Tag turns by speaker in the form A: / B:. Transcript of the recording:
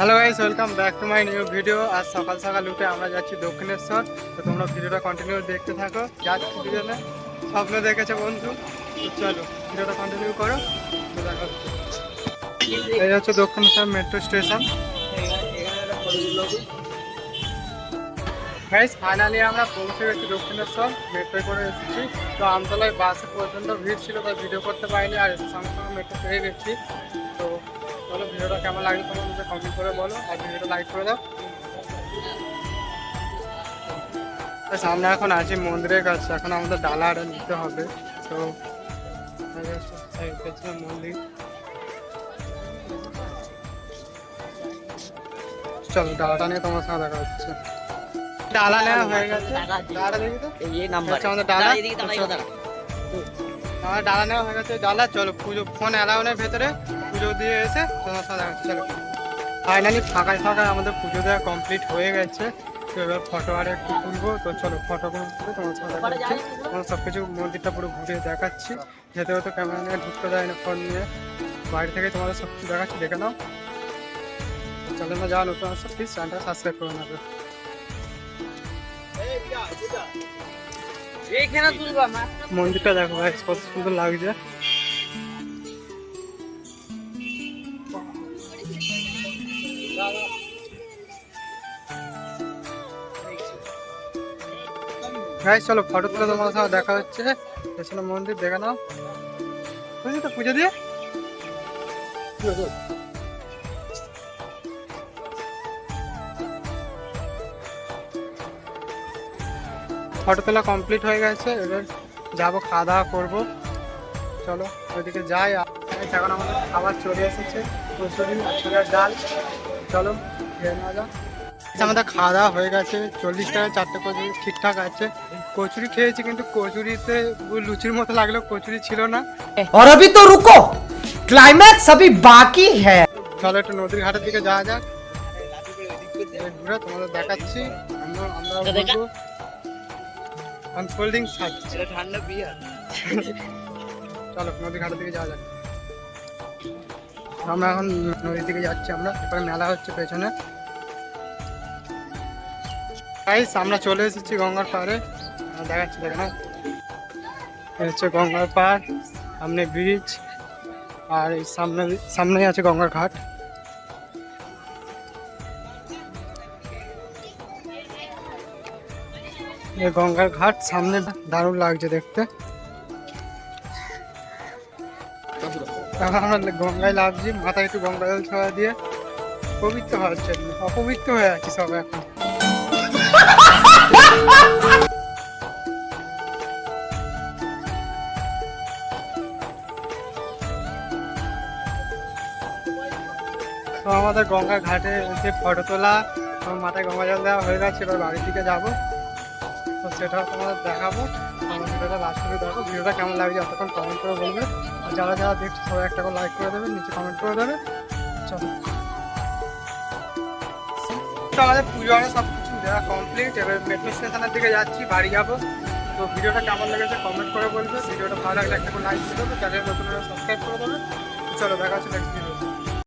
A: Hello guys welcome back to my new video আজ সকাল সকাল উঠে আমরা যাচ্ছি দক্ষিণেশ্বর। তো তোমরা ভিডিওটা কন্টিনিউ দেখতে থাকো। যাচ্ছি দুজনে। স্বপ্ন দেখেছে বন্ধু। চলো, ভিডিওটা কন্টিনিউ করো। দেখা। এই হচ্ছে Dakshineswar metro station guys finally আমরা পৌঁছে গেছি দক্ষিণেশ্বর। মেট্রো করে এসেছি। তো আমতলায় বাসে পর্যন্ত ভিড় ছিল, তাই ভিডিও করতে পারিনি। আর সঙ্গে সঙ্গে মেট্রো পেয়ে গেছি। চলো ভিডিওটা কেমন লাগল তোমার কমেন্ট করে বলো আর ভিডিওটা লাইক করে দাও। সামনে এখন আছি মন্দিরের কাছে এখন আমাদের ডালা আরে নিতে হবে। তো মন্দির। চলো ডালাটা নিয়ে তোমার সঙ্গে দেখা হচ্ছে। ডালা নেওয়া হয়ে গেছে। ডালা দেখি তো।
B: এই নাম্বার
A: আমাদের ডালা চলো। আমার ডালা নেওয়া হয়ে গেছে ডালা। চলো পুজো ফোন অ্যালাউ নেই ভেতরে। পুজো দিয়ে এসে তোমার সাথে চলো ফাইনালি ফাঁকায় ফাঁকায় আমাদের পুজো দেওয়া কমপ্লিট হয়ে গেছে। তো এবার ফটো আর একটু তুলবো। তো চলো ফটোগুলো তুলে তোমার সাথে দেখা হচ্ছে। তোমার সব কিছু মন্দিরটা পুরো ঘুরে দেখাচ্ছি। যেতে হতো ক্যামেরা নিয়ে ঢুকতে দেয় না ফোন নিয়ে। বাইরে থেকে তোমাদের সব কিছু দেখাচ্ছি দেখে নাও। চলো না যাওয়া নতুন আসছে প্লিজ চ্যানেলটা সাবস্ক্রাইব করে নেবে।
B: তুলবা
A: মন্দিরটা দেখো ভাই কত সুন্দর লাগছে। গাইস চলো ফটো তুলে তোমার সাথে দেখা হচ্ছে। পেছনে মন্দির, দেখে নাও। বুঝলি তো পুজো দিয়ে? ফটো তোলা কমপ্লিট হয়ে গেছে, এবার যাব খাওয়া দাওয়া করব। চলো, ওইদিকে যাই এখন আমাদের খাবার চলে এসেছে কচুরি ছোলার ডাল। চলো, খেয়ে নেওয়া যাক। আমাদের খাওয়া দাওয়া হয়ে গেছে চল্লিশ টাকা চারটে কচুরি ঠিকঠাক আছে কচুরি খেয়েছি কিন্তু কচুরিতে লুচির মতো লাগলেও কচুরি ছিল না
C: और अभी तो रुको क्लाइमैक्स अभी बाकी है
A: চলো একটু নদীর ঘাটের দিকে যাওয়া যাক এই ঘুরে তোমাদের দেখাচ্ছি আমরা আমরা
B: এটা দেখা।
A: বলবো আনফোল্ডিং সাজ
B: এটা ঠান্ডা বিয়ার
A: চলো নদী ঘাটের দিকে যাওয়া যাক আমরা এখন নদীর দিকে যাচ্ছি আমরা এরপরে মেলা হচ্ছে পেছনে গাইস আমরা চলে এসেছি গঙ্গার পাড়ে। দেখাচ্ছি, দেখে না। এই হচ্ছে গঙ্গার পাড়, সামনে ব্রিজ আর এই সামনে, সামনেই আছে গঙ্গার ঘাট। গঙ্গার ঘাট সামনে দারুণ লাগছে দেখতে। আমরা গঙ্গায় লাভছি মাথায় একটু গঙ্গা জল ছড়া দিয়ে। পবিত্র হওয়ার জন্য, অপবিত্র হয়ে আছি সব এখন। তো আমাদের গঙ্গা ঘাটে এসে ফটো তোলা মাথায় গঙ্গা জল দেওয়া হয়ে গেছে, এবার বাড়ির দিকে যাব। তো সেটাও তোমাদের দেখাবো। আমার ভিডিওটা লাস্ট করে দেখো। ভিডিওটা কেমন লাগছে অতক্ষণ কমেন্ট করে বলবে। আর যারা যারা দেখছ, সবাই একটা করে লাইক করে দেবে, নিচে কমেন্ট করে দেবে। চলো। আমাদের পুজো আরে সব দেওয়া কমপ্লিট এবার মেট্রো স্টেশনের দিকে যাচ্ছি, বাড়ি যাব। তো ভিডিওটা কেমন লেগেছে কমেন্ট করে বলবে। ভিডিওটা ভালো লাগলে একটা লাইক করে দেবে। চ্যানেল নতুন সাবস্ক্রাইব করে দেবে। চলো, দেখা হচ্ছে নেক্সট ভিডিও